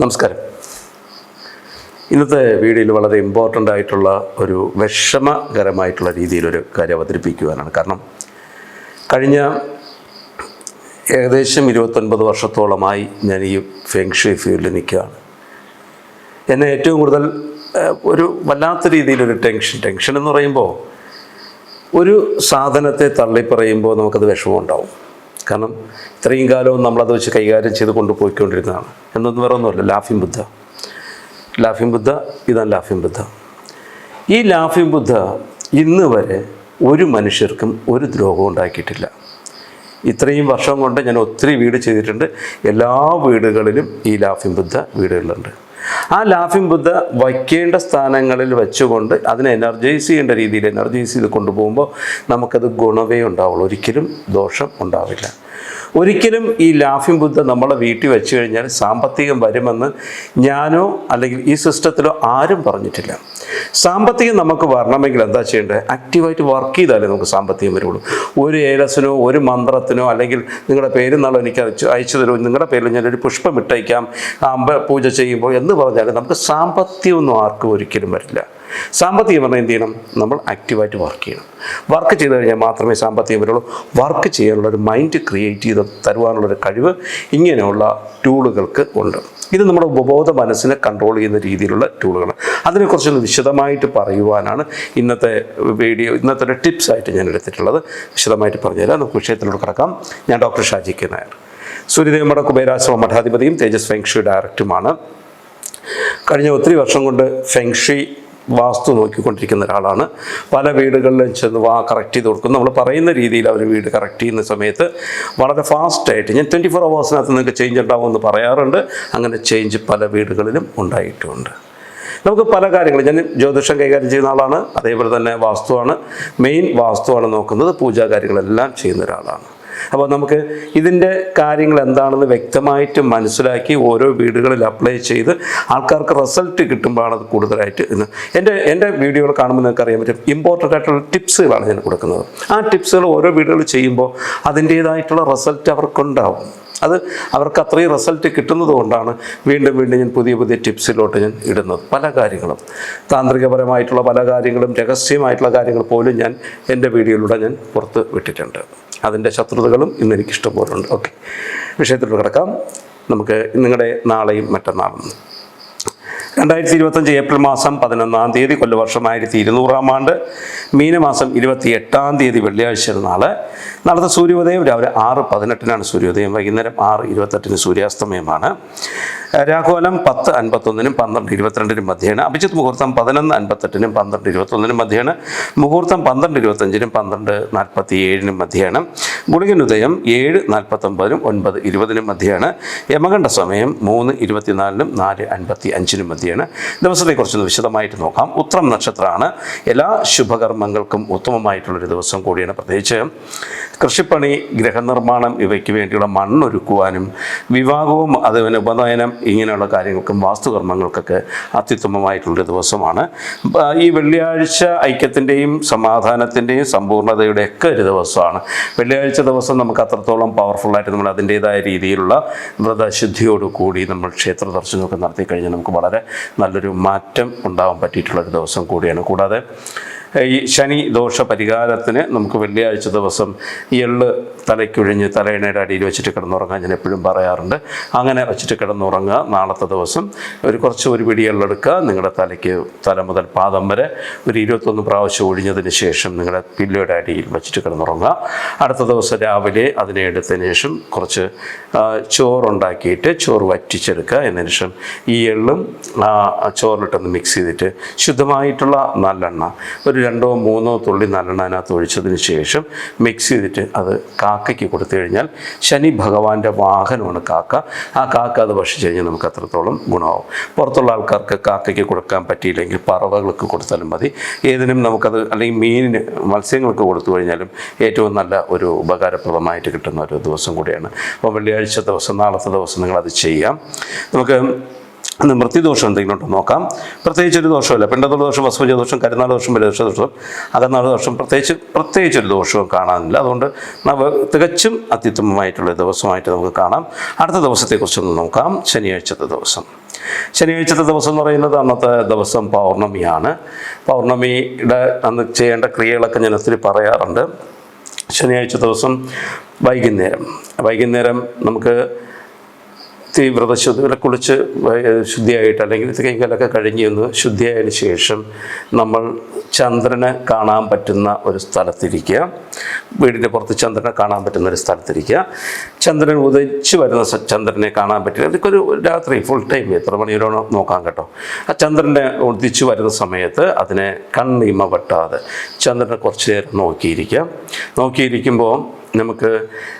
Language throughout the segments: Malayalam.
നമസ്കാരം. ഇന്നത്തെ വീഡിയോയിൽ വളരെ ഇമ്പോർട്ടന്റ് ആയിട്ടുള്ള ഒരു വിഷമകരമായിട്ടുള്ള രീതിയിലൊരു കാര്യം അവതരിപ്പിക്കുവാനാണ്. കാരണം കഴിഞ്ഞ ഏകദേശം ഇരുപത്തൊൻപത് വർഷത്തോളമായി ഞാൻ ഈ ഫെങ്ഷി ഫീൽഡിൽ നിൽക്കുകയാണ്. എന്നെ ഏറ്റവും കൂടുതൽ ഒരു വല്ലാത്ത രീതിയിലൊരു ടെൻഷൻ ടെൻഷൻ എന്ന് പറയുമ്പോൾ ഒരു സാധനത്തെ തള്ളിപ്പറയുമ്പോൾ നമുക്കത് വിഷമമുണ്ടാവും കാരണം ഇത്രയും കാലവും നമ്മളത് വെച്ച് കൈകാര്യം ചെയ്ത് കൊണ്ടുപോയിക്കൊണ്ടിരുന്നതാണ് എന്നൊന്നും വേറെ ഒന്നുമല്ല. ലാഫിൻ ബുദ്ധ. ലാഫിൻ ബുദ്ധ ഇതാണ് ലാഫിൻ ബുദ്ധ. ഈ ലാഫിൻ ബുദ്ധ ഇന്ന് വരെ ഒരു മനുഷ്യർക്കും ഒരു ദ്രോഹവും ഉണ്ടാക്കിയിട്ടില്ല. ഇത്രയും വർഷം കൊണ്ട് ഞാൻ ഒത്തിരി വീട് ചെയ്തിട്ടുണ്ട്. എല്ലാ വീടുകളിലും ഈ ലാഫിൻ ബുദ്ധ വീടുകളുണ്ട്. ആ ലാഫിൻ ബുദ്ധ വയ്ക്കേണ്ട സ്ഥാനങ്ങളിൽ വെച്ചുകൊണ്ട് അതിനെ എനർജൈസ് ചെയ്യേണ്ട രീതിയിൽ എനർജൈസ് ചെയ്ത് കൊണ്ടുപോകുമ്പോൾ നമുക്കത് ഗുണവേ ഉണ്ടാവുള്ളൂ. ഒരിക്കലും ദോഷം ഉണ്ടാവില്ല. ഒരിക്കലും ഈ ലാഫിംഗ് ബുദ്ധ നമ്മളെ വീട്ടിൽ വെച്ച് കഴിഞ്ഞാൽ സാമ്പത്തികം വരുമെന്ന് ഞാനോ അല്ലെങ്കിൽ ഈ സിസ്റ്റത്തിലോ ആരും പറഞ്ഞിട്ടില്ല. സാമ്പത്തികം നമുക്ക് വരണമെങ്കിൽ എന്താ ചെയ്യേണ്ടത്? ആക്റ്റീവായിട്ട് വർക്ക് ചെയ്താലേ നമുക്ക് സാമ്പത്തികം വരുള്ളൂ. ഒരു ഏലസിനോ ഒരു മന്ത്രത്തിനോ അല്ലെങ്കിൽ നിങ്ങളുടെ പേര് നാളെ എനിക്ക് അയച്ചു അയച്ചു തരുമോ? നിങ്ങളുടെ പേരിൽ ഞാനൊരു പുഷ്പം ഇട്ടയക്കാം അമ്പ പൂജ ചെയ്യുമ്പോൾ എന്ന് പറഞ്ഞാൽ നമുക്ക് സാമ്പത്തികമൊന്നും ആർക്കും ഒരിക്കലും വരില്ല. സാമ്പത്തികം പറഞ്ഞാൽ എന്ത് ചെയ്യണം? നമ്മൾ ആക്റ്റീവായിട്ട് വർക്ക് ചെയ്യണം. വർക്ക് ചെയ്ത് കഴിഞ്ഞാൽ മാത്രമേ സാമ്പത്തികം വരുള്ളൂ. വർക്ക് ചെയ്യാനുള്ള ഒരു മൈൻഡ് ക്രിയേറ്റ് ചെയ്ത് തരുവാനുള്ളൊരു കഴിവ് ഇങ്ങനെയുള്ള ടൂളുകൾക്ക് ഉണ്ട്. ഇത് നമ്മുടെ ഉപബോധ മനസ്സിനെ കൺട്രോൾ ചെയ്യുന്ന രീതിയിലുള്ള ടൂളുകളാണ് അതിനെക്കുറിച്ചൊന്ന് വിശദമായിട്ട് പറയുവാനാണ് ഇന്നത്തെ വീഡിയോ ഇന്നത്തെ ഒരു ടിപ്സ് ആയിട്ട് ഞാൻ എടുത്തിട്ടുള്ളത്. വിശദമായിട്ട് പറഞ്ഞുതരാം. നമുക്ക് വിഷയത്തിലോട്ട് കിടക്കാം. ഞാൻ ഡോക്ടർ ഷാജി കെ നായർ. സൂര്യദേവമട കുബേരാശ്രമ മഠാധിപതിയും തേജസ് ഫെങ്ഷി ഡയറക്ടറുമാണ് കഴിഞ്ഞ ഒത്തിരി വർഷം കൊണ്ട് ഫെങ്ഷി വാസ്തു നോക്കിക്കൊണ്ടിരിക്കുന്ന ഒരാളാണ്. പല വീടുകളിലും ചെന്ന് വാ കറക്റ്റ് ചെയ്ത് കൊടുക്കും. നമ്മൾ പറയുന്ന രീതിയിൽ അവർ വീട് കറക്റ്റ് ചെയ്യുന്ന സമയത്ത് വളരെ ഫാസ്റ്റായിട്ട് ഞാൻ ട്വന്റി ഫോർ അവേഴ്സിനകത്ത് നിങ്ങൾക്ക് ചേഞ്ച് ഉണ്ടാവുമെന്ന് പറയാറുണ്ട്. അങ്ങനെ ചേഞ്ച് പല വീടുകളിലും ഉണ്ടായിട്ടുണ്ട്. നമുക്ക് പല കാര്യങ്ങളും ഞാൻ ജ്യോതിഷം കൈകാര്യം ചെയ്യുന്ന ആളാണ് അതേപോലെ തന്നെ വാസ്തുവാണ്. മെയിൻ വാസ്തുവാണ് നോക്കുന്നത് പൂജാ കാര്യങ്ങളെല്ലാം ചെയ്യുന്ന ഒരാളാണ്. അപ്പോൾ നമുക്ക് ഇതിന്റെ കാര്യങ്ങൾ എന്താണെന്ന് വ്യക്തമായിട്ട് മനസ്സിലാക്കി ഓരോ വീടുകളിൽ അപ്ലൈ ചെയ്ത് ആൾക്കാർക്ക് റിസൾട്ട് കിട്ടുമ്പോഴാണ് അത് കൂടുതലായിട്ട് ഇന്ന് എന്റെ എന്റെ വീഡിയോകൾ കാണുമ്പോൾ നിങ്ങൾക്ക് അറിയാൻ പറ്റും ഇമ്പോർട്ടന്റ് ആയിട്ടുള്ള ടിപ്സുകളാണ് ഞാൻ കൊടുക്കുന്നത്. ആ ടിപ്സുകൾ ഓരോ വീടുകൾ ചെയ്യുമ്പോൾ അതിന്റേതായിട്ടുള്ള റിസൾട്ട് അവർക്കുണ്ടാവും. അത് അവർക്ക് അത്രയും റിസൾട്ട് കിട്ടുന്നത് കൊണ്ടാണ് വീണ്ടും വീണ്ടും ഞാൻ പുതിയ പുതിയ ടിപ്സിലോട്ട് ഞാൻ ഇടുന്നത്. പല കാര്യങ്ങളും. താന്ത്രികപരമായിട്ടുള്ള പല കാര്യങ്ങളും രഹസ്യമായിട്ടുള്ള കാര്യങ്ങൾ പോലും ഞാൻ എന്റെ വീഡിയോയിലൂടെ ഞാൻ പുറത്ത് വിട്ടിട്ടുണ്ട്. അതിന്റെ ശത്രുതകളും ഇന്ന് എനിക്ക് ഇഷ്ടംപോലുണ്ട് ഓക്കെ. വിഷയത്തിലോട്ട് കിടക്കാം. നമുക്ക് നിങ്ങളുടെ നാളെയും മറ്റന്നാളും. രണ്ടായിരത്തി ഇരുപത്തഞ്ച് ഏപ്രിൽ മാസം പതിനൊന്നാം തീയതി കൊല്ലവർഷം ആയിരത്തി ഇരുന്നൂറാം ആണ്ട്. മീനമാസം ഇരുപത്തി എട്ടാം തീയതി വെള്ളിയാഴ്ച നാളെ. നാളത്തെ സൂര്യോദയം രാവിലെ ആറ് പതിനെട്ടിനാണ് സൂര്യോദയം വൈകുന്നേരം ആറ് ഇരുപത്തെട്ടിന് സൂര്യാസ്തമയമാണ്. രാഘോലം പത്ത് അൻപത്തൊന്നിനും പന്ത്രണ്ട് ഇരുപത്തിരണ്ടിനും മധ്യേണ് അഭിജിത്ത് മുഹൂർത്തം പതിനൊന്ന് അൻപത്തെട്ടിനും പന്ത്രണ്ട് ഇരുപത്തൊന്നിനും മധ്യേണ് മുഹൂർത്തം പന്ത്രണ്ട് ഇരുപത്തഞ്ചിനും പന്ത്രണ്ട് നാൽപ്പത്തി ഏഴിനും മധ്യേന ഗുളികനുദയം ഏഴ് നാൽപ്പത്തൊമ്പതിനും ഒൻപത് ഇരുപതിനും മധ്യേണ് യമകണ്ഠ സമയം മൂന്ന് ഇരുപത്തിനാലിനും നാല് അൻപത്തി അഞ്ചിനും മധ്യേണ് ദിവസത്തെക്കുറിച്ചൊന്ന് വിശദമായിട്ട് നോക്കാം. ഉത്രം നക്ഷത്രമാണ്. എല്ലാ ശുഭകർമ്മങ്ങൾക്കും ഉത്തമമായിട്ടുള്ളൊരു ദിവസം കൂടിയാണ്. പ്രത്യേകിച്ച് കൃഷിപ്പണി ഗൃഹനിർമ്മാണം ഇവയ്ക്ക് വേണ്ടിയുള്ള മണ്ണൊരുക്കുവാനും വിവാഹവും അതിന് ഉപനയനം ഇങ്ങനെയുള്ള കാര്യങ്ങൾക്കും വാസ്തുകർമ്മങ്ങൾക്കൊക്കെ അത്യുത്തമമായിട്ടുള്ളൊരു ദിവസമാണ്. ഈ വെള്ളിയാഴ്ച ഐക്യത്തിന്റെയും സമാധാനത്തിന്റെയും സമ്പൂർണതയുടെയൊക്കെ ഒരു ദിവസമാണ്. വെള്ളിയാഴ്ച ദിവസം നമുക്ക് അത്രത്തോളം പവർഫുള്ളായിട്ട് നമ്മൾ അതിന്റേതായ രീതിയിലുള്ള വ്രതശുദ്ധിയോടുകൂടി നമ്മൾ ക്ഷേത്ര ദർശനമൊക്കെ നടത്തി കഴിഞ്ഞാൽ നമുക്ക് വളരെ നല്ലൊരു മാറ്റം ഉണ്ടാവാൻ പറ്റിയിട്ടുള്ളൊരു ദിവസം കൂടിയാണ്. കൂടാതെ ഈ ശനി ദോഷ പരിഹാരത്തിന് നമുക്ക് വെള്ളിയാഴ്ച ദിവസം ഈ എള്ള് തലയ്ക്കൊഴിഞ്ഞ് തലയിണയുടെ അടിയിൽ വെച്ചിട്ട് കിടന്നുറങ്ങാൻ ഞാൻ എപ്പോഴും പറയാറുണ്ട്. അങ്ങനെ വെച്ചിട്ട് കിടന്നുറങ്ങുക. നാളത്തെ ദിവസം ഒരു കുറച്ച് ഒരു പിടി എള്ളെടുക്കുക. നിങ്ങളുടെ തലയ്ക്ക് തല മുതൽ പാദം വരെ ഒരു ഇരുപത്തൊന്ന് പ്രാവശ്യം ഒഴിഞ്ഞതിന് ശേഷം നിങ്ങളുടെ പില്ലയുടെ അടിയിൽ വെച്ചിട്ട് കിടന്നുറങ്ങുക. അടുത്ത ദിവസം രാവിലെ അതിനെ എടുത്തതിന് ശേഷം കുറച്ച് ചോറുണ്ടാക്കിയിട്ട് ചോറ് വറ്റിച്ചെടുക്കുക. എന്നതിന് ശേഷം ഈ എള്ളും ചോറിലിട്ടൊന്ന് മിക്സ് ചെയ്തിട്ട് ശുദ്ധമായിട്ടുള്ള നല്ലെണ്ണ. ഒരു രണ്ടോ മൂന്നോ തുള്ളി നല്ലെണ്ണ അതിനകത്ത് ഒഴിച്ചതിന് ശേഷം മിക്സ് ചെയ്തിട്ട് അത് കാക്കയ്ക്ക് കൊടുത്തു കഴിഞ്ഞാൽ ശനി ഭഗവാന്റെ വാഹനമാണ് കാക്ക. ആ കാക്ക അത് ഭക്ഷിച്ചു കഴിഞ്ഞാൽ നമുക്ക് അത്രത്തോളം ഗുണമാവും. പുറത്തുള്ള ആൾക്കാർക്ക് കാക്കയ്ക്ക് കൊടുക്കാൻ പറ്റിയില്ലെങ്കിൽ പറവകൾക്ക് കൊടുത്താലും മതി. ഏതിനും നമുക്കത് അല്ലെങ്കിൽ മീനിന് മത്സ്യങ്ങൾക്ക് കൊടുത്തു കഴിഞ്ഞാലും ഏറ്റവും നല്ല ഒരു ഉപകാരപ്രദമായിട്ട് കിട്ടുന്ന ഒരു ദിവസം കൂടിയാണ്. അപ്പോൾ വെള്ളിയാഴ്ച ദിവസം നാളത്തെ ദിവസം നിങ്ങളത് ചെയ്യാം. നമുക്ക് അന്ന് മൃത്യുദോഷം എന്തെങ്കിലും ഉണ്ടോ നോക്കാം. പ്രത്യേകിച്ച് ഒരു ദോഷമല്ല പിണ്ടതുള്ള ദോഷം വസ്തുജ ദോഷം കരുനാൾ ദോഷം ബലദോഷ ദോഷം അകന്നാൾ ദോഷം പ്രത്യേകിച്ച് പ്രത്യേകിച്ച് ഒരു ദോഷവും കാണാനില്ല. അതുകൊണ്ട് നവ തികച്ചും അത്യുത്തമമായിട്ടുള്ള ദിവസമായിട്ട് നമുക്ക് കാണാം. അടുത്ത ദിവസത്തെക്കുറിച്ചൊന്ന് നോക്കാം. ശനിയാഴ്ചത്തെ ദിവസം. ശനിയാഴ്ചത്തെ ദിവസം എന്ന് പറയുന്നത് അന്നത്തെ ദിവസം പൗർണമിയാണ്. പൗർണമിയുടെ അന്ന് ചെയ്യേണ്ട ക്രിയകളൊക്കെ ഞാൻ ഒത്തിരി പറയാറുണ്ട്. ശനിയാഴ്ച ദിവസം വൈകുന്നേരം. വൈകുന്നേരം നമുക്ക് തീവ്രത വ്രതശുദ്ധികളെ കുളിച്ച് ശുദ്ധിയായിട്ട് അല്ലെങ്കിൽ കൈകാലൊക്കെ കഴിഞ്ഞ് ഒന്ന് ശുദ്ധിയായതിനു ശേഷം നമ്മൾ ചന്ദ്രനെ കാണാൻ പറ്റുന്ന ഒരു സ്ഥലത്തിരിക്കുക. വീടിന്റെ പുറത്ത് ചന്ദ്രനെ കാണാൻ പറ്റുന്ന ഒരു സ്ഥലത്തിരിക്കുക. ചന്ദ്രൻ ഉദയിച്ച് വരുന്ന ചന്ദ്രനെ കാണാൻ പറ്റില്ല. അതൊക്കെ ഒരു രാത്രി ഫുൾ ടൈം എത്ര മണിയോടെ നോക്കാം കേട്ടോ. ആ ചന്ദ്രനെ ഉദിച്ച് വരുന്ന സമയത്ത് അതിനെ കണ്ണിമ വെട്ടാതെ ചന്ദ്രനെ കുറച്ച് നേരം നോക്കിയിരിക്കുക. നോക്കിയിരിക്കുമ്പോൾ നമുക്ക്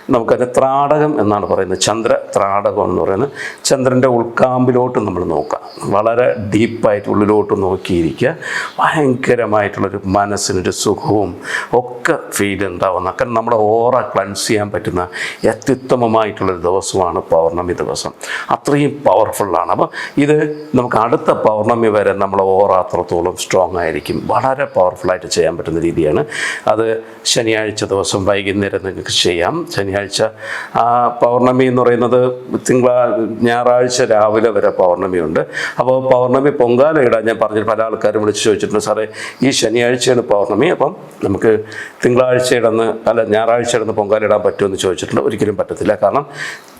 നമുക്കത് ത്രാടകം എന്നാണ് പറയുന്നത്. ചന്ദ്ര ത്രാടകം എന്ന് പറയുന്നത്. ചന്ദ്രന്റെ ഉൾക്കാമ്പിലോട്ട് നമ്മൾ നോക്കുക വളരെ ഡീപ്പായിട്ട് ഉള്ളിലോട്ട് നോക്കിയിരിക്കുക. ഭയങ്കരമായിട്ടുള്ളൊരു മനസ്സിനൊരു സുഖവും ഒക്കെ ഫീൽ ഉണ്ടാവുന്ന കാരണം നമ്മുടെ ഓറ ക്ലൻസ് ചെയ്യാൻ പറ്റുന്ന അത്യുത്തമമായിട്ടുള്ളൊരു ദിവസമാണ് പൗർണമി ദിവസം. അത്രയും പവർഫുള്ളാണ് അപ്പോൾ ഇത് നമുക്ക് അടുത്ത പൗർണമി വരെ നമ്മളെ ഓറ അത്രത്തോളം സ്ട്രോങ് ആയിരിക്കും. വളരെ പവർഫുള്ളായിട്ട് ചെയ്യാൻ പറ്റുന്ന രീതിയാണ്. അത് ശനിയാഴ്ച ദിവസം വൈകുന്നേരം നിങ്ങൾക്ക് ചെയ്യാം. ശനിയാഴ്ച ആ പൗർണമി എന്ന് പറയുന്നത് തിങ്കളാ ഞായറാഴ്ച രാവിലെ വരെ പൗർണമിയുണ്ട് അപ്പോൾ പൗർണമി പൊങ്കാല ഇടാൻ ഞാൻ പറഞ്ഞു പല ആൾക്കാരും വിളിച്ച് ചോദിച്ചിട്ടുണ്ട് സാറേ ഈ ശനിയാഴ്ചയാണ് പൗർണമി അപ്പം നമുക്ക് തിങ്കളാഴ്ച ഇടന്ന് അല്ല ഞായറാഴ്ച ഇടന്ന് പൊങ്കാല ഇടാൻ പറ്റുമെന്ന് ചോദിച്ചിട്ടുണ്ട്. ഒരിക്കലും പറ്റത്തില്ല. കാരണം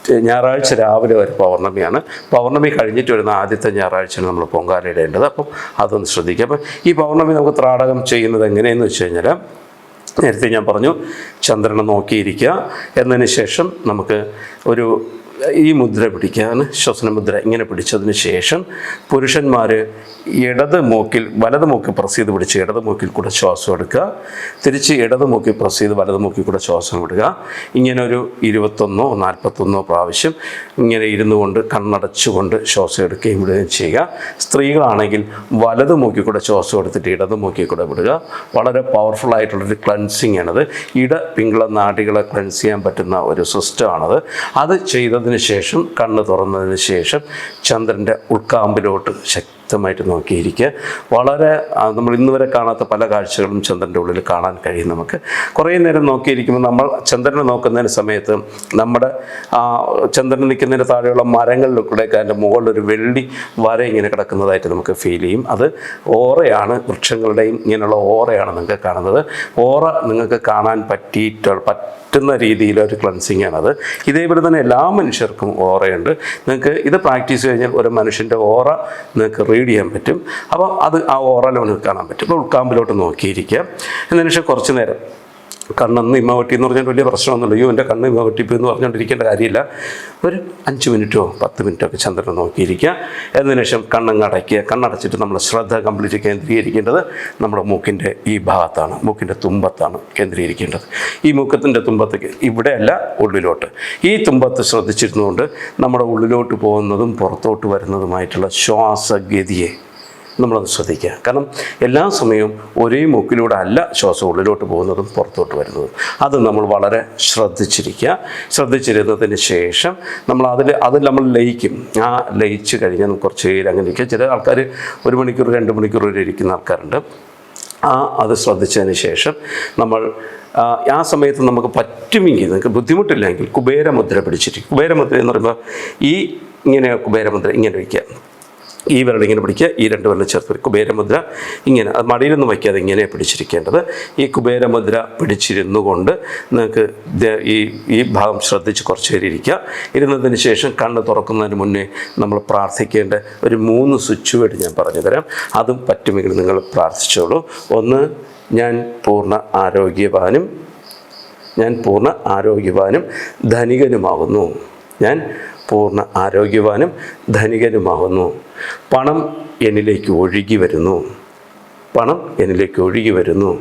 ഞായറാഴ്ച രാവിലെ വരെ പൗർണമിയാണ്. പൗർണമി കഴിഞ്ഞിട്ട് വരുന്ന ആദ്യത്തെ ഞായറാഴ്ചയാണ് നമ്മൾ പൊങ്കാല ഇടേണ്ടത്. അപ്പം അതൊന്ന് ശ്രദ്ധിക്കുക അപ്പം ഈ പൗർണമി നമുക്ക് ത്രാടകം ചെയ്യുന്നത് എങ്ങനെയെന്ന് വെച്ച് കഴിഞ്ഞാൽ നേരത്തെ ഞാൻ പറഞ്ഞു ചന്ദ്രനെ നോക്കിയിരിക്കുക. എന്നതിന് ശേഷം നമുക്ക് ഒരു ഈ മുദ്ര പിടിക്കാൻ ശ്വസന മുദ്ര ഇങ്ങനെ പിടിച്ചതിന് ശേഷം പുരുഷന്മാർ ഇടത് മൂക്കിൽ വലത് മൂക്കിൽ പ്രസ് ചെയ്ത് പിടിച്ച് ഇടത് മൂക്കിൽ കൂടെ ശ്വാസം എടുക്കുക. തിരിച്ച് ഇടത് മൂക്കിൽ പ്രസ് ചെയ്ത് വലത് മൂക്കിൽ കൂടെ ശ്വാസം വിടുക. ഇങ്ങനെ ഒരു ഇരുപത്തൊന്നോ നാൽപ്പത്തൊന്നോ പ്രാവശ്യം ഇങ്ങനെ ഇരുന്നു കൊണ്ട് കണ്ണടച്ചുകൊണ്ട് ശ്വാസം എടുക്കുകയും വിടുകയും ചെയ്യുക. സ്ത്രീകളാണെങ്കിൽ വലത് മൂക്കിൽ കൂടെ ശ്വാസം എടുത്തിട്ട് ഇടത് മൂക്കിൽ കൂടെ വിടുക. വളരെ പവർഫുൾ ആയിട്ടുള്ളൊരു ക്ലൻസിങ് ആണത്. ഇട പിങ്കള നാടികളെ ക്ലൻസ് ചെയ്യാൻ പറ്റുന്ന ഒരു സിസ്റ്റമാണത് അത് ചെയ്തതിന് ശേഷം കണ്ണ് തുറന്നതിന് ശേഷം ചന്ദ്രന്റെ ഉൾക്കാമ്പിലോട്ട് ശക്തമായിട്ട് നോക്കിയിരിക്കുക. വളരെ നമ്മൾ ഇന്ന് വരെ കാണാത്ത പല കാഴ്ചകളും ചന്ദ്രന്റെ ഉള്ളിൽ കാണാൻ കഴിയും നമുക്ക്. കുറേ നേരം നോക്കിയിരിക്കുമ്പോൾ നമ്മൾ ചന്ദ്രനെ നോക്കുന്നതിന് സമയത്ത് നമ്മുടെ ആ, ചന്ദ്രൻ നിൽക്കുന്നതിന് താഴെയുള്ള മരങ്ങളിലൂടെയൊക്കെ അതിന്റെ മുകളിൽ ഒരു വെള്ളി വര ഇങ്ങനെ കിടക്കുന്നതായിട്ട് നമുക്ക് ഫീൽ ചെയ്യും. അത് ഓറയാണ് വൃക്ഷങ്ങളുടെയും ഇങ്ങനെയുള്ള ഓറയാണ് നിങ്ങൾക്ക് കാണുന്നത്. ഓറ നിങ്ങൾക്ക് കാണാൻ പറ്റിയിട്ട് പറ്റുന്ന രീതിയിൽ ഒരു ക്ലൻസിങ് ആണത്. ഇതേപോലെ തന്നെ എല്ലാ മനുഷ്യർക്കും ഓറയുണ്ട്. നിങ്ങൾക്ക് ഇത് പ്രാക്ടീസ് കഴിഞ്ഞാൽ ഒരു മനുഷ്യന്റെ ഓറ നിങ്ങൾക്ക് റീഡ് ചെയ്യാൻ പറ്റും. അപ്പോൾ അത് ആ നിങ്ങൾക്ക് കാണാൻ പറ്റും. അപ്പോൾ ഉൾക്കാമ്പിലോട്ട് നോക്കിയിരിക്കുക എന്നതിന് ശേഷം കുറച്ച് നേരം കണ്ണെന്ന് ഇമ്മ വെട്ടി എന്ന് പറഞ്ഞാൽ വലിയ പ്രശ്നമൊന്നുമില്ല. അയ്യോ എന്റെ കണ്ണ് ഇമ്മ വെട്ടിപ്പോയി എന്ന് പറഞ്ഞുകൊണ്ടിരിക്കേണ്ട കാര്യമില്ല. ഒരു അഞ്ച് മിനിറ്റോ പത്ത് മിനിറ്റോ ഒക്കെ ചന്ദ്രനെ നോക്കിയിരിക്കുക. അതിനുശേഷം ശേഷം കണ്ണങ്ങ് അടയ്ക്കുക കണ്ണടച്ചിട്ട് നമ്മൾ ശ്രദ്ധ കംപ്ലീറ്റ് കേന്ദ്രീകരിക്കേണ്ടത് നമ്മുടെ മൂക്കിന്റെ ഈ ഭാഗത്താണ്. മൂക്കിന്റെ തുമ്പത്താണ് കേന്ദ്രീകരിക്കേണ്ടത്. ഈ മൂക്കത്തിന്റെ തുമ്പത്തേക്ക് ഇവിടെയല്ല ഉള്ളിലോട്ട്. ഈ തുമ്പത്ത് ശ്രദ്ധിച്ചിരുന്നുകൊണ്ട് നമ്മുടെ ഉള്ളിലോട്ട് പോകുന്നതും പുറത്തോട്ട് വരുന്നതുമായിട്ടുള്ള ശ്വാസഗതിയെ നമ്മളത് ശ്രദ്ധിക്കുക. കാരണം എല്ലാ സമയവും ഒരേ മൂക്കിലൂടെ അല്ല ശ്വാസം ഉള്ളിലോട്ട് പോകുന്നതും പുറത്തോട്ട് വരുന്നതും. അത് നമ്മൾ വളരെ ശ്രദ്ധിച്ചിരിക്കുക. ശ്രദ്ധിച്ചിരുന്നതിന് ശേഷം നമ്മൾ അതിൽ അതിൽ നമ്മൾ ലയിക്കും. ആ ലയിച്ച് കഴിഞ്ഞാൽ കുറച്ച് നേരം അങ്ങനെ ഇരിക്കുക ചില ആൾക്കാർ ഒരു മണിക്കൂർ രണ്ട് മണിക്കൂർ വരെ ഇരിക്കുന്ന ആൾക്കാരുണ്ട്. ആ അത് ശ്രദ്ധിച്ചതിന് ശേഷം നമ്മൾ ആ സമയത്ത് നമുക്ക് പറ്റുമെങ്കിൽ നിങ്ങൾക്ക് ബുദ്ധിമുട്ടില്ലെങ്കിൽ കുബേരമുദ്ര പിടിച്ചിരിക്കും. കുബേരമുദ്ര എന്ന് പറയുമ്പോൾ ഈ ഇങ്ങനെ കുബേരമുദ്ര ഇങ്ങനെ വയ്ക്കുക. ഈ വിരൽ ഇങ്ങനെ പിടിക്കുക ഈ രണ്ട് വിരൽ ചേർത്ത് പിടിക്കുക. കുബേരമുദ്ര ഇങ്ങനെ അത് മടിയിലൊന്നും വയ്ക്കാതെ ഇങ്ങനെ പിടിച്ചിരിക്കേണ്ടത്. ഈ കുബേരമുദ്ര പിടിച്ചിരുന്നു കൊണ്ട് നിങ്ങൾക്ക് ഈ ഈ ഭാഗം ശ്രദ്ധിച്ച് കുറച്ച് നേരം ഇരിക്കുക. ഇരുന്നതിന് ശേഷം കണ്ണ് തുറക്കുന്നതിന് മുന്നേ നമ്മൾ പ്രാർത്ഥിക്കേണ്ട ഒരു മൂന്ന് സ്വിച്ച് വേർഡ് ഞാൻ പറഞ്ഞു തരാം അതും പറ്റുമെങ്കിൽ നിങ്ങൾ പ്രാർത്ഥിച്ചോളൂ. ഒന്ന് ഞാൻ പൂർണ ആരോഗ്യവാനും ഞാൻ പൂർണ ആരോഗ്യവാനും ധനികനുമാകുന്നു ഞാൻ പൂർണ ആരോഗ്യവാനും ധനികനുമാകുന്നു പണം എന്നിലേക്ക് ഒഴുകി വരുന്നു. പണം എന്നിലേക്ക് ഒഴുകി വരുന്നു.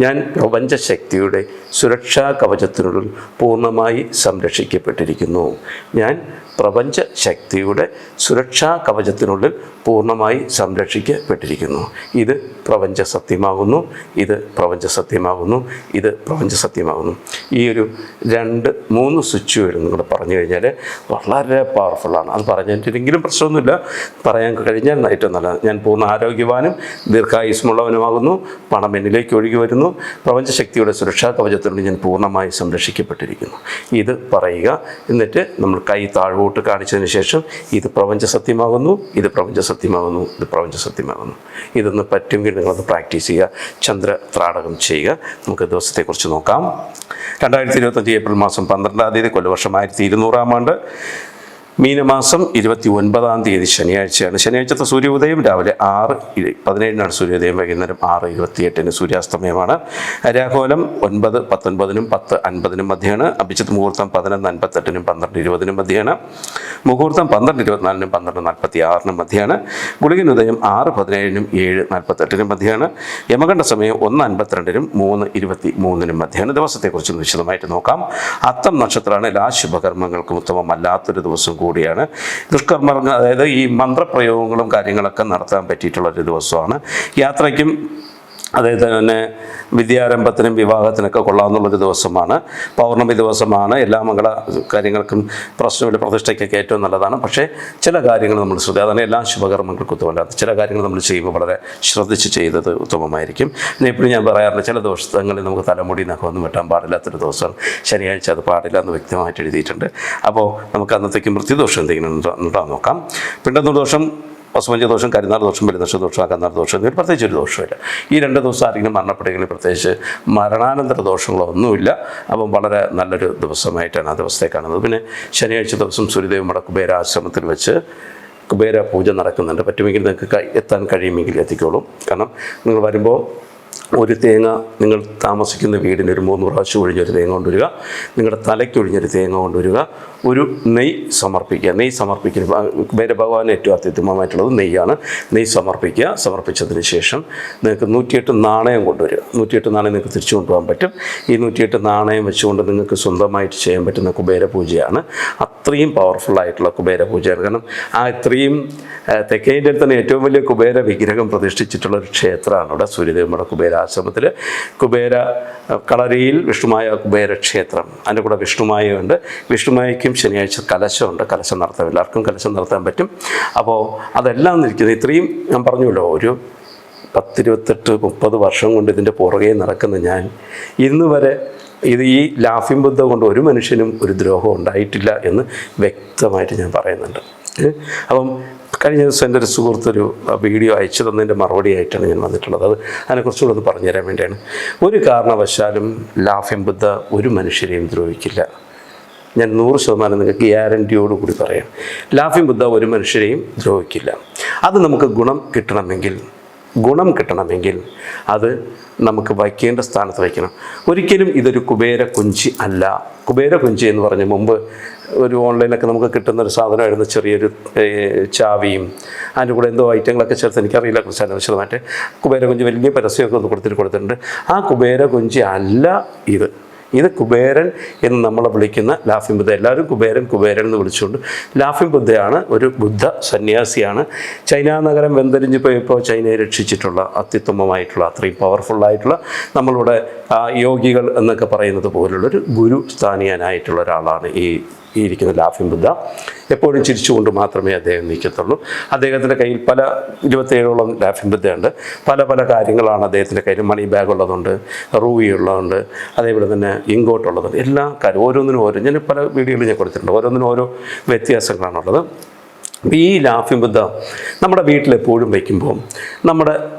ഞാൻ പ്രപഞ്ചശക്തിയുടെ സുരക്ഷാ കവചത്തിനുള്ളിൽ പൂർണമായി സംരക്ഷിക്കപ്പെട്ടിരിക്കുന്നു. ഞാൻ പ്രപഞ്ച ശക്തിയുടെ സുരക്ഷാ കവചത്തിനുള്ളിൽ പൂർണമായി സംരക്ഷിക്കപ്പെട്ടിരിക്കുന്നു. ഇത് പ്രപഞ്ച സത്യമാകുന്നു ഇത് പ്രപഞ്ച സത്യമാകുന്നു ഇത് പ്രപഞ്ച സത്യമാകുന്നു ഈ ഒരു രണ്ട് മൂന്ന് സ്വിച്ച് വരും നിങ്ങൾ പറഞ്ഞു കഴിഞ്ഞാൽ വളരെ പവർഫുള്ളാണ് അത് പറഞ്ഞിട്ടെങ്കിലും പ്രശ്നമൊന്നുമില്ല. പറയാൻ കഴിഞ്ഞാൽ ഏറ്റവും നല്ലത് ഞാൻ പൂർണ ആരോഗ്യവാനും ദീർഘായുസ്മുള്ളവനുമാകുന്നു പണം എന്നിലേക്ക് ഒഴുകി വരുന്നു. പ്രപഞ്ചശക്തിയുടെ സുരക്ഷാ കവചത്തിനുള്ളിൽ ഞാൻ പൂർണമായി സംരക്ഷിക്കപ്പെട്ടിരിക്കുന്നു. ഇത് പറയുക. എന്നിട്ട് നമ്മൾ കൈ താഴ്വോട്ട് കാണിച്ചതിന് ശേഷം ഇത് പ്രപഞ്ച സത്യമാകുന്നു ഇത് പ്രപഞ്ച സത്യമാകുന്നു ഇത് പ്രപഞ്ച സത്യമാകുന്നു ഇതൊന്ന് പറ്റുമെങ്കിൽ നിങ്ങളത് പ്രാക്ടീസ് ചെയ്യുക. ചന്ദ്ര ത്രാടകം ചെയ്യുക. നമുക്ക് ദിവസത്തെക്കുറിച്ച് നോക്കാം. രണ്ടായിരത്തി ഇരുപത്തഞ്ച് ഏപ്രിൽ മാസം പന്ത്രണ്ടാം തീയതി കൊല്ലവർഷം ആയിരത്തി ഇരുന്നൂറാം ആണ്ട്. മീനമാസം ഇരുപത്തി ഒൻപതാം തീയതി ശനിയാഴ്ചയാണ്. ശനിയാഴ്ചത്തെ സൂര്യോദയം രാവിലെ ആറ് പതിനേഴിനാണ് സൂര്യോദയം വൈകുന്നേരം ആറ് ഇരുപത്തിയെട്ടിന് സൂര്യാസ്തമയമാണ്. രാഹോലം ഒൻപത് പത്തൊൻപതിനും പത്ത് അൻപതിനും മധ്യയാണ് അഭിജിത്ത് മുഹൂർത്തം പതിനൊന്ന് അൻപത്തെട്ടിനും പന്ത്രണ്ട് ഇരുപതിനും മധ്യയാണ് മുഹൂർത്തം പന്ത്രണ്ട് ഇരുപത്തിനാലിനും പന്ത്രണ്ട് നാൽപ്പത്തി ആറിനും മധ്യയാണ് ഗുളികൻ ഉദയം ആറ് പതിനേഴിനും ഏഴ് നാൽപ്പത്തെട്ടിനും മധ്യയാണ് യമകണ്ഠ സമയം ഒന്ന് അൻപത്തിരണ്ടിനും മൂന്ന് ഇരുപത്തി മൂന്നിനും മധ്യയാണ് ദിവസത്തെക്കുറിച്ച് വിശദമായിട്ട് നോക്കാം. അത്തം നക്ഷത്രമാണ് എല്ലാ ശുഭകർമ്മങ്ങൾക്കും ഉത്തമമല്ലാത്തൊരു ദിവസം കൂടിയാണ്. ദുഷ്കർമ്മങ്ങൾ അതായത് ഈ മന്ത്രപ്രയോഗങ്ങളും കാര്യങ്ങളൊക്കെ നടത്താൻ പറ്റിയിട്ടുള്ള ഒരു ദിവസമാണ്. യാത്രയ്ക്കും അതായത് തന്നെ വിദ്യാരംഭത്തിനും വിവാഹത്തിനൊക്കെ കൊള്ളാവുന്നുള്ളൊരു ദിവസമാണ്. പൗർണമി ദിവസമാണ്. എല്ലാ മംഗള കാര്യങ്ങൾക്കും പ്രശ്നമില്ല. പ്രതിഷ്ഠയ്ക്കൊക്കെ ഏറ്റവും നല്ലതാണ്. പക്ഷേ ചില കാര്യങ്ങൾ നമ്മൾ ശ്രദ്ധ അതാണ് എല്ലാ ശുഭകർമ്മങ്ങൾക്കും ഉത്തമമല്ലാത്ത ചില കാര്യങ്ങൾ നമ്മൾ ചെയ്യുമ്പോൾ വളരെ ശ്രദ്ധിച്ച് ചെയ്തത് ഉത്തമമായിരിക്കും. എപ്പോഴും ഞാൻ പറയാറുണ്ട് ചില ദിവസങ്ങളിൽ നമുക്ക് തലമുടി നഖമൊന്നും വെട്ടാൻ പാടില്ലാത്തൊരു ദിവസമാണ് ശനിയാഴ്ച അത് പാടില്ല എന്ന് വ്യക്തമായിട്ട് എഴുതിയിട്ടുണ്ട്. അപ്പോൾ നമുക്ക് അന്നത്തേക്ക് മൃത്യുദോഷം എന്തെങ്കിലും ഉണ്ടോ നോക്കാം. പിണ്ടന്നൂർ ദോഷം പശുപഞ്ച ദോഷം കരിനാൾ ദോഷം ബലിദോഷ ദോഷം അകന്നാൾ ദോഷം എന്നിവർ പ്രത്യേകിച്ച് ഒരു ദോഷമില്ല. ഈ രണ്ട് ദിവസം ആരെങ്കിലും മരണപ്പെടുകയെങ്കിൽ പ്രത്യേകിച്ച് മരണാനന്തര ദോഷങ്ങളോ ഒന്നുമില്ല അപ്പം വളരെ നല്ലൊരു ദിവസമായിട്ടാണ് ആ ദിവസത്തെ കാണുന്നത്. പിന്നെ ശനിയാഴ്ച ദിവസം സൂര്യദേവ് മട കുബേരാശ്രമത്തിൽ വെച്ച് കുബേര പൂജ നടക്കുന്നുണ്ട്. പറ്റുമെങ്കിൽ നിങ്ങൾക്ക് എത്താൻ കഴിയുമെങ്കിൽ എത്തിക്കോളും. കാരണം നിങ്ങൾ വരുമ്പോൾ ഒരു തേങ്ങ നിങ്ങൾ താമസിക്കുന്ന വീടിന് ഒരു മൂന്ന് പ്രാവശ്യം ഒഴിഞ്ഞൊരു തേങ്ങ കൊണ്ടുവരിക. നിങ്ങളുടെ തലയ്ക്ക് ഒഴിഞ്ഞൊരു തേങ്ങ കൊണ്ടുവരിക. ഒരു നെയ് സമർപ്പിക്കുക. നെയ് വേറെ ഭഗവാൻ ഏറ്റവും അത്യുത്തമമായിട്ടുള്ളത് നെയ്യാണ്. നെയ്യ് സമർപ്പിക്കുക. സമർപ്പിച്ചതിന് ശേഷം നിങ്ങൾക്ക് നൂറ്റിയെട്ട് നാണയം കൊണ്ടുവരിക. നൂറ്റിയെട്ട് നാണയം നിങ്ങൾക്ക് തിരിച്ചു കൊണ്ടുപോകാൻ പറ്റും. ഈ നൂറ്റിയെട്ട് നാണയം വെച്ചുകൊണ്ട് നിങ്ങൾക്ക് സ്വന്തമായിട്ട് ചെയ്യാൻ പറ്റുന്ന കുബേര പൂജയാണ്. അത്രയും പവർഫുൾ ആയിട്ടുള്ള കുബേര പൂജയാണ്. കാരണം ആ ഇത്രയും തെക്കേ ഇന്ത്യയിൽ തന്നെ ഏറ്റവും വലിയ കുബേര വിഗ്രഹം പ്രതിഷ്ഠിച്ചിട്ടുള്ള ഒരു ക്ഷേത്രമാണ് ഇവിടെ സൂര്യദേവയുടെ കുബേര ആശ്രമത്തിൽ. കുബേര കളരിയിൽ വിഷ്ണുമായ കുബേര ക്ഷേത്രം. അതിന്റെ കൂടെ വിഷ്ണുമായുണ്ട് വിഷ്ണുമായയ്ക്കും ശനിയാഴ്ച കലശമുണ്ട്. കലശം നടത്താം എല്ലാവർക്കും കലശം നടത്താൻ പറ്റും. അപ്പോൾ അതെല്ലാം നിൽക്കുന്നത് ഇത്രയും ഞാൻ പറഞ്ഞല്ലോ ഒരു പത്തിരുപത്തെട്ട് മുപ്പത് വർഷം കൊണ്ട് ഇതിന്റെ പുറകെ നടക്കുന്ന ഞാൻ ഇന്ന് വരെ ഇത് ഈ ലാഫിംഗ് ബുദ്ധ കൊണ്ട് ഒരു മനുഷ്യനും ഒരു ദ്രോഹം ഉണ്ടായിട്ടില്ല എന്ന് വ്യക്തമായിട്ട് ഞാൻ പറയുന്നുണ്ട്? അപ്പം കഴിഞ്ഞ ദിവസം എന്റെ ഒരു സുഹൃത്തൊരു വീഡിയോ അയച്ചു തന്നതിന്റെ മറുപടി ആയിട്ടാണ് ഞാൻ വന്നിട്ടുള്ളത്. അത് അതിനെക്കുറിച്ചുകൂടെ ഒന്ന് പറഞ്ഞുതരാൻ വേണ്ടിയാണ്. ഒരു കാരണവശാലും ലാഫിംഗ് ബുദ്ധ ഒരു മനുഷ്യരെയും ദ്രോഹിക്കില്ല. ഞാൻ നൂറ് ശതമാനം നിങ്ങൾക്ക് ഗ്യാരന്റിയോടുകൂടി പറയാം. ലാഫിംഗ് ബുദ്ധ ഒരു മനുഷ്യരെയും ദ്രോഹിക്കില്ല. അത് നമുക്ക് ഗുണം കിട്ടണമെങ്കിൽ ഗുണം കിട്ടണമെങ്കിൽ അത് നമുക്ക് വയ്ക്കേണ്ട സ്ഥാനത്ത് വയ്ക്കണം. ഒരിക്കലും ഇതൊരു കുബേര കുഞ്ചി അല്ല. കുബേര കുഞ്ചി എന്ന് പറഞ്ഞ് മുമ്പ് ഒരു ഓൺലൈനൊക്കെ നമുക്ക് കിട്ടുന്ന ഒരു സാധനമായിരുന്നു ചെറിയൊരു ചാവിയും. അതിന്റെ കൂടെ എന്തോ ഐറ്റങ്ങളൊക്കെ ചേർത്ത് എനിക്കറിയില്ല കുറച്ച് വിശദമായിട്ട് കുബേര കുഞ്ചി വലിയ പരസ്യമൊക്കെ ഒന്ന് കൊടുത്തിട്ട് കൊടുത്തിട്ടുണ്ട്. ആ കുബേര കുഞ്ചി അല്ല ഇത്. ഇത് കുബേരൻ എന്ന് നമ്മളെ വിളിക്കുന്ന ലാഫിം ബുദ്ധ. എല്ലാവരും കുബേരൻ കുബേരൻ എന്ന് വിളിച്ചുകൊണ്ട്. ലാഫിം ബുദ്ധയാണ് ഒരു ബുദ്ധ സന്യാസിയാണ്. ചൈന നഗരം വെന്തരിഞ്ഞ് പോയപ്പോൾ ചൈനയെ രക്ഷിച്ചിട്ടുള്ള അത്യുത്തമമായിട്ടുള്ള അത്രയും പവർഫുള്ളായിട്ടുള്ള നമ്മളുടെ യോഗികൾ എന്നൊക്കെ പറയുന്നത് പോലുള്ളൊരു ഗുരു സ്ഥാനീയനായിട്ടുള്ള ഒരാളാണ് ഈ ഈ ഇരിക്കുന്ന ലാഫിൻ ബുദ്ധ എപ്പോഴും ചിരിച്ചുകൊണ്ട് മാത്രമേ അദ്ദേഹം നിൽക്കത്തുള്ളൂ. അദ്ദേഹത്തിന്റെ കയ്യിൽ പല ഇരുപത്തേഴോളം ലാഫിൻ ബുദ്ധയുണ്ട്. പല പല കാര്യങ്ങളാണ് അദ്ദേഹത്തിന്റെ കയ്യിൽ മണി ബാഗ് ഉള്ളതുണ്ട് റൂവി ഉള്ളതുണ്ട് അതേപോലെ തന്നെ ഇങ്കോട്ട് ഉള്ളതുണ്ട്. എല്ലാ കാര്യം ഓരോന്നിനും ഓരോ. ഞാൻ പല വീഡിയോയിൽ ഞാൻ കൊടുത്തിട്ടുണ്ട്. ഓരോന്നിനും ഓരോ വ്യത്യാസങ്ങളാണുള്ളത് ഈ ലാഫിൻ ബുദ്ധ നമ്മുടെ വീട്ടിലെപ്പോഴും വയ്ക്കുമ്പോൾ നമ്മുടെ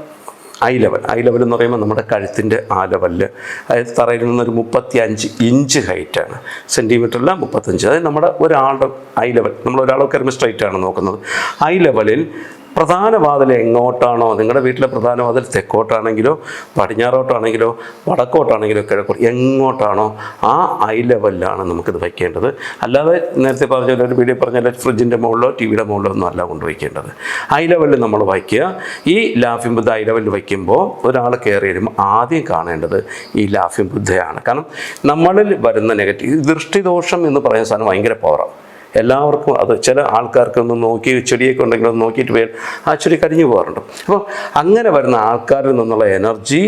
ഐ ലെവൽ. ഐ ലെവൽ എന്ന് പറയുമ്പോൾ നമ്മുടെ കഴുത്തിന്റെ ആ ലെവലിൽ അതായത് തറയിൽ നിന്നൊരു മുപ്പത്തി അഞ്ച് ഇഞ്ച് ഹൈറ്റാണ്. സെന്റിമീറ്ററിൽ മുപ്പത്തഞ്ച് അതായത് നമ്മുടെ ഒരാളുടെ ഐ ലെവൽ നമ്മൾ ഒരാളൊക്കെ വരുമ്പോൾ സ്ട്രൈറ്റ് ആണ് നോക്കുന്നത്. ഐ ലെവലിൽ പ്രധാന വാതിൽ എങ്ങോട്ടാണോ നിങ്ങളുടെ വീട്ടിലെ പ്രധാന വാതിൽ തെക്കോട്ടാണെങ്കിലോ പടിഞ്ഞാറോട്ടാണെങ്കിലോ വടക്കോട്ടാണെങ്കിലോ കിഴക്കോ എങ്ങോട്ടാണോ ആ ഐ ലെവലിലാണ് നമുക്കിത് വയ്ക്കേണ്ടത്. അല്ലാതെ നേരത്തെ പറഞ്ഞ ഒരു വീഡിയോ പറഞ്ഞ ഫ്രിഡ്ജിന്റെ മുകളിലോ ടി വിയുടെ മുകളിലോ ഒന്നും അല്ല കൊണ്ടുവയ്ക്കേണ്ടത്. ഐ ലെവലിൽ നമ്മൾ വയ്ക്കുക. ഈ ലാഫിംഗ് ബുദ്ധ ഐ ലെവലിൽ വയ്ക്കുമ്പോൾ ഒരാൾ കയറി വരുമ്പോൾ ആദ്യം കാണേണ്ടത് ഈ ലാഫിംഗ് ബുദ്ധയാണ് കാരണം നമ്മളിൽ വരുന്ന നെഗറ്റീവ് ദൃഷ്ടിദോഷം എന്ന് പറയുന്ന സാധനം ഭയങ്കര പവറാണ് എല്ലാവർക്കും അത് ചില ആൾക്കാർക്കൊന്ന് നോക്കി ചെടിയൊക്കെ ഉണ്ടെങ്കിൽ ഒന്ന് നോക്കിയിട്ട് വേണം ആ ചെടി കരിഞ്ഞു പോകാറുണ്ട്. അപ്പോൾ അങ്ങനെ വരുന്ന ആൾക്കാരിൽ നിന്നുള്ള എനർജി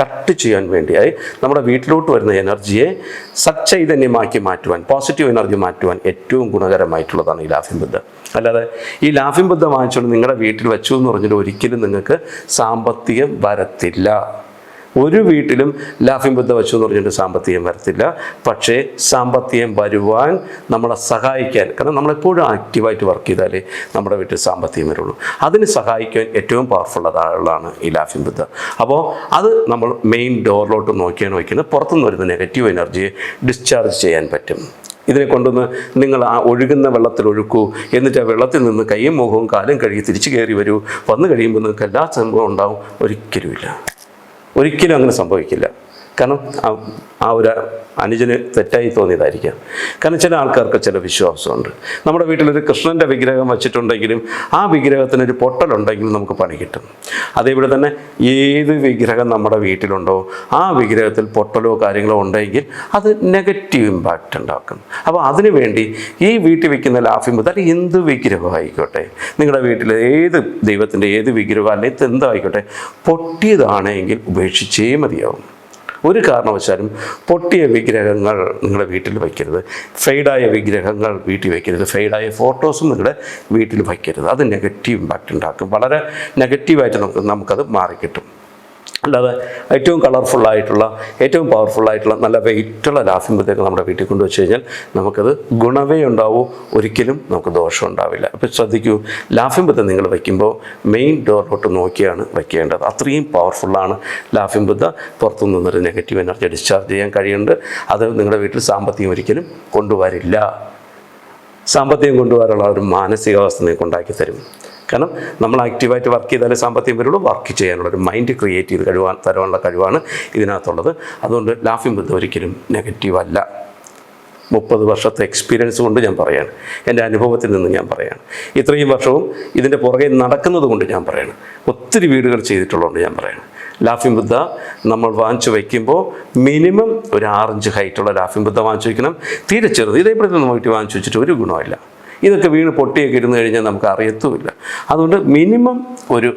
കട്ട് ചെയ്യാൻ വേണ്ടിയായി നമ്മുടെ വീട്ടിലോട്ട് വരുന്ന എനർജിയെ സച്ചൈതന്യമാക്കി മാറ്റുവാൻ പോസിറ്റീവ് എനർജി മാറ്റുവാൻ ഏറ്റവും ഗുണകരമായിട്ടുള്ളതാണ് ഈ ലാഫിൻ ബുദ്ധ അല്ലാതെ ഈ ലാഫിൻ ബുദ്ധ വാങ്ങിച്ചുകൊണ്ട് നിങ്ങളുടെ വീട്ടിൽ വെച്ചു എന്ന് പറഞ്ഞിട്ട് ഒരിക്കലും നിങ്ങൾക്ക് സാമ്പത്തികം വരത്തില്ല. ഒരു വീട്ടിലും ലാഫിംഗ് ബുദ്ധ വെച്ചു എന്ന് പറഞ്ഞിട്ട് സാമ്പത്തികം വരത്തില്ല. പക്ഷേ സാമ്പത്തികം വരുവാൻ നമ്മളെ സഹായിക്കാൻ കാരണം നമ്മളെപ്പോഴും ആക്റ്റീവായിട്ട് വർക്ക് ചെയ്താലേ നമ്മുടെ വീട്ടിൽ സാമ്പത്തികം വരുള്ളൂ. അതിന് സഹായിക്കാൻ ഏറ്റവും പവർഫുൾ ആളാണ് ഈ ലാഫിംഗ് ബുദ്ധ. അപ്പോൾ അത് നമ്മൾ മെയിൻ ഡോറിലോട്ട് നോക്കിയാണ് വയ്ക്കുന്നത്. പുറത്തുനിന്ന് വരുന്ന നെഗറ്റീവ് എനർജിയെ ഡിസ്ചാർജ് ചെയ്യാൻ പറ്റും. ഇതിനെ കൊണ്ടുവന്ന് നിങ്ങൾ ആ ഒഴുകുന്ന വെള്ളത്തിൽ ഒഴുക്കൂ. എന്നിട്ട് ആ വെള്ളത്തിൽ നിന്ന് കൈയും മുഖവും കാലും കഴുകി തിരിച്ചു കയറി വരൂ. വന്നു കഴിയുമ്പോൾ നിങ്ങൾക്ക് എല്ലാ സംഭവം ഉണ്ടാവും. ഒരിക്കലുമില്ല. ഒരിക്കലും അങ്ങനെ സംഭവിക്കില്ല. കാരണം ആ- ഒരു അനുജന് തെറ്റായി തോന്നിയതായിരിക്കാം. കാരണം ചില ആൾക്കാർക്ക് ചില വിശ്വാസമുണ്ട്. നമ്മുടെ വീട്ടിലൊരു കൃഷ്ണന്റെ വിഗ്രഹം വച്ചിട്ടുണ്ടെങ്കിലും ആ വിഗ്രഹത്തിനൊരു പൊട്ടലുണ്ടെങ്കിലും നമുക്ക് പണി കിട്ടും. അതേപോലെ തന്നെ ഏത് വിഗ്രഹം നമ്മുടെ വീട്ടിലുണ്ടോ ആ വിഗ്രഹത്തിൽ പൊട്ടലോ കാര്യങ്ങളോ ഉണ്ടെങ്കിൽ അത് നെഗറ്റീവ് ഇമ്പാക്റ്റ് ഉണ്ടാക്കും. അപ്പോൾ അതിനുവേണ്ടി ഈ വീട്ടിൽ വയ്ക്കുന്ന ലാഫി മുതൽ എന്ത് വിഗ്രഹം ആയിക്കോട്ടെ നിങ്ങളുടെ വീട്ടിൽ ഏത് ദൈവത്തിന്റെ ഏത് വിഗ്രഹം അല്ലെങ്കിൽ എന്തായിക്കോട്ടെ പൊട്ടിയതാണെങ്കിൽ ഉപേക്ഷിച്ചേ മതിയാവും. ഒരു കാരണവശാലും പൊട്ടിയ വിഗ്രഹങ്ങൾ നിങ്ങളുടെ വീട്ടിൽ വയ്ക്കരുത്. ഫെയ്ഡായ വിഗ്രഹങ്ങൾ വീട്ടിൽ വയ്ക്കരുത്. ഫെയ്ഡായ ഫോട്ടോസും നിങ്ങളുടെ വീട്ടിൽ വയ്ക്കരുത്. അത് നെഗറ്റീവ് ഇമ്പാക്റ്റ് ഉണ്ടാക്കും. വളരെ നെഗറ്റീവായിട്ട് നമുക്ക് നമുക്കത് മാറിക്കിട്ടും. അല്ലാതെ ഏറ്റവും കളർഫുള്ളായിട്ടുള്ള ഏറ്റവും പവർഫുള്ളായിട്ടുള്ള നല്ല വെയിറ്റുള്ള ലാഫിംബത്തേക്ക് നമ്മുടെ വീട്ടിൽ കൊണ്ടുവച്ച് കഴിഞ്ഞാൽ നമുക്കത് ഗുണമേ ഉണ്ടാവൂ. ഒരിക്കലും നമുക്ക് ദോഷം ഉണ്ടാവില്ല. അപ്പോൾ ശ്രദ്ധിക്കൂ ലാഫിംബത്തെ നിങ്ങൾ വയ്ക്കുമ്പോൾ മെയിൻ ഡോറിലോട്ട് നോക്കിയാണ് വയ്ക്കേണ്ടത്. അത്രയും പവർഫുള്ളാണ് ലാഫിംബുദ്ധ പുറത്തു നിന്നൊരു നെഗറ്റീവ് എനർജി ഡിസ്ചാർജ് ചെയ്യാൻ കഴിയുന്നുണ്ട്. അത് നിങ്ങളുടെ വീട്ടിൽ സാമ്പത്തികം ഒരിക്കലും കൊണ്ടുവരില്ല. സാമ്പത്തികം കൊണ്ടുവരാനുള്ള ഒരു മാനസികാവസ്ഥ നിങ്ങൾക്ക് ഉണ്ടാക്കി തരും കാരണം നമ്മൾ ആക്റ്റീവായിട്ട് വർക്ക് ചെയ്താലേ സാമ്പത്തികം വരുള്ളൂ വർക്ക് ചെയ്യാനുള്ള ഒരു മൈൻഡ് ക്രിയേറ്റ് ചെയ്ത് കഴിവാൻ തരാനുള്ള കഴിവാണ് ഇതിനകത്തുള്ളത്. അതുകൊണ്ട് ലാഫിംഗ് ബുദ്ധ ഒരിക്കലും അല്ല. മുപ്പത് വർഷത്തെ എക്സ്പീരിയൻസ് കൊണ്ട് ഞാൻ പറയാണ്. എന്റെ അനുഭവത്തിൽ നിന്ന് ഞാൻ പറയാണ്. ഇത്രയും വർഷവും ഇതിന്റെ പുറകെ നടക്കുന്നത് കൊണ്ട് ഞാൻ പറയാണ്. ഒത്തിരി വീടുകൾ ചെയ്തിട്ടുള്ളതുകൊണ്ട് ഞാൻ പറയാണ്. ലാഫിംഗ് ബുദ്ധ നമ്മൾ വാങ്ങിച്ചു വയ്ക്കുമ്പോൾ മിനിമം ഒരു ആറഞ്ച് ഹൈറ്റുള്ള ലാഫിംഗ് ബുദ്ധ വാങ്ങിച്ചു വയ്ക്കണം. തീരെ ചെറുത്. ഇതേപോലെ നമ്മൾ വീട്ടിൽ വാങ്ങിച്ചു വെച്ചിട്ട് ഒരു ഗുണമില്ല ഇതൊക്കെ വീണ് പൊട്ടിയൊക്കെ ഇരുന്ന് കഴിഞ്ഞാൽ നമുക്ക് അറിയത്തുമില്ല അതുകൊണ്ട് മിനിമം ഒരു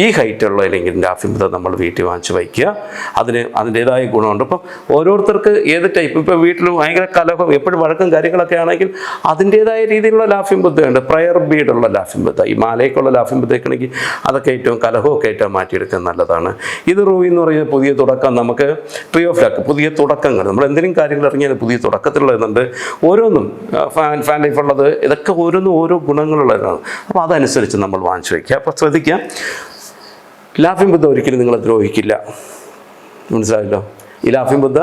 ഈ ഹൈറ്റുള്ള അല്ലെങ്കിൽ ലാഫിംബുദ്ധ നമ്മൾ വീട്ടിൽ വാങ്ങിച്ച് വയ്ക്കുക. അതിന് അതിന്റേതായ ഗുണമുണ്ട്. ഇപ്പം ഓരോരുത്തർക്ക് ഏത് ടൈപ്പ് ഇപ്പോൾ വീട്ടിൽ ഭയങ്കര കലഹം എപ്പോഴും വഴക്കും കാര്യങ്ങളൊക്കെ ആണെങ്കിൽ അതിന്റേതായ രീതിയിലുള്ള ലാഫിം ബുദ്ധയുണ്ട് പ്രയർ ബീഡുള്ള ലാഫിം ബുദ്ധ ഈ മാലയ്ക്കുള്ള ലാഫിം ബുദ്ധയ്ക്കാണെങ്കിൽ അതൊക്കെ ഏറ്റവും കലഹമൊക്കെ ഏറ്റവും മാറ്റിയെടുക്കാൻ നല്ലതാണ്. ഇത് റൂവി എന്ന് പറയുന്ന പുതിയ തുടക്കം നമുക്ക് ട്രീ ഓഫ് ലക്ക് പുതിയ തുടക്കങ്ങൾ. നമ്മൾ എന്തെങ്കിലും കാര്യങ്ങൾ ഇറങ്ങിയാൽ പുതിയ തുടക്കത്തിലുള്ളതുണ്ട് ഓരോന്നും ഫാൻ ഫാൻ ലൈഫ് ഉള്ളത് ഇതൊക്കെ ഓരോന്നും ഓരോ ഗുണങ്ങളുള്ളതാണ്. അപ്പോൾ അതനുസരിച്ച് നമ്മൾ വാങ്ങിച്ചു വയ്ക്കുക. അപ്പോൾ ശ്രദ്ധിക്കുക. ലാഫിംഗ് ബുദ്ധ ഒരിക്കലും നിങ്ങളെ ദ്രോഹിക്കില്ല. മനസ്സിലായല്ലോ? ഈ ബുദ്ധ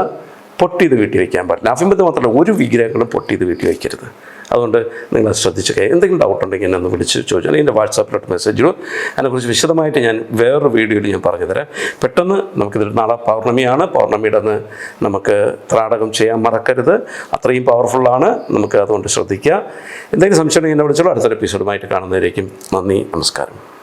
പൊട്ടിയത് വീട്ടിൽ വയ്ക്കാൻ പാടില്ല. ലാഫിംഗ് ബുദ്ധ മാത്രമല്ല ഒരു വിഗ്രഹങ്ങളും പൊട്ടിയത് വീട്ടിൽ വയ്ക്കരുത് അതുകൊണ്ട് നിങ്ങൾ ശ്രദ്ധിച്ചു എന്തെങ്കിലും ഡൗട്ട് ഉണ്ടെങ്കിൽ എന്നെ ഒന്ന് വിളിച്ച് ചോദിച്ചാൽ എന്റെ വാട്സാപ്പിലോട്ട് മെസ്സേജ് ഇടും. അതിനെക്കുറിച്ച് വിശദമായിട്ട് ഞാൻ വേറൊരു വീഡിയോയിൽ ഞാൻ പറഞ്ഞു തരാം. പെട്ടെന്ന് നമുക്കിത് നാളെ പൗർണമിയാണ്. പൗർണമിയുടെ അന്ന് നമുക്ക് ത്രാടകം ചെയ്യാൻ മറക്കരുത്. അത്രയും പവർഫുള്ളാണ് നമുക്ക് അതുകൊണ്ട് ശ്രദ്ധിക്കുക എന്തെങ്കിലും സംശയമുണ്ടെങ്കിൽ എന്നെ വിളിച്ചോളൂ. അടുത്തൊരു എപ്പിസോഡുമായിട്ട് കാണുന്നതായിരിക്കും നന്ദി നമസ്കാരം.